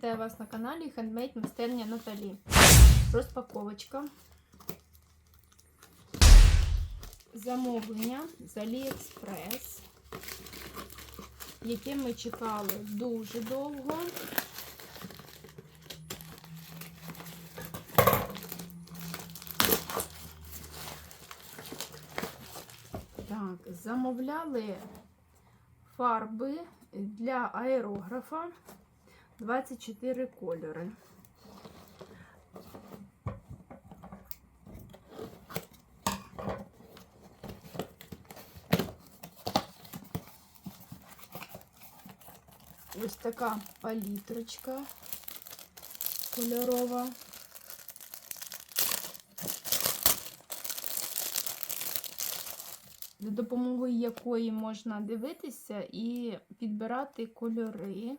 Вітаю вас на каналі Handmade Майстерня Наталі. Розпаковочка. Замовлення з AliExpress, яке ми чекали дуже довго. Так, замовляли фарби для аерографа 24 кольори. Ось така палітрочка кольорова. За допомогою якої можна дивитися і підбирати кольори,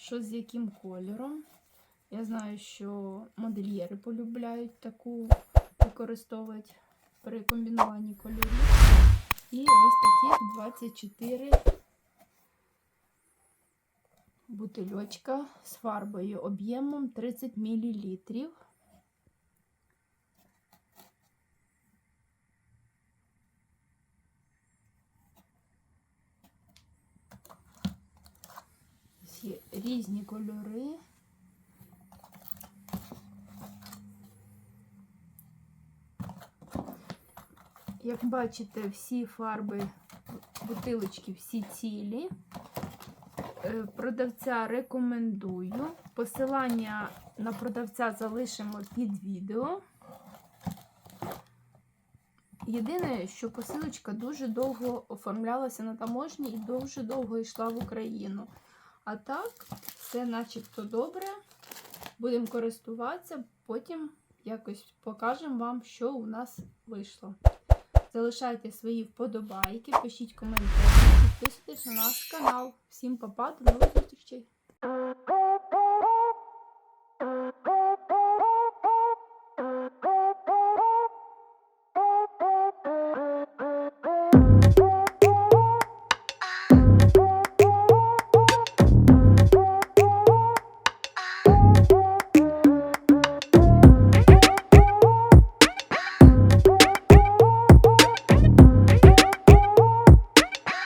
що з яким кольором. Я знаю, що модельєри полюбляють таку використовувати при комбінуванні кольорів. І ось такі 24 бутильочка з фарбою об'ємом 30 мл. Всі різні кольори. Як бачите, всі фарби бутилочки, всі цілі. Е, Продавця рекомендую. Посилання на продавця залишимо під відео. Єдине, що посилочка дуже довго оформлялася на таможні і дуже довго йшла в Україну. А так, все начебто добре. Будемо користуватися, потім якось покажемо вам, що у нас вийшло. Залишайте свої вподобайки, пишіть коментарі, підписуйтесь на наш канал. Всім па-па, до нових зустрічей!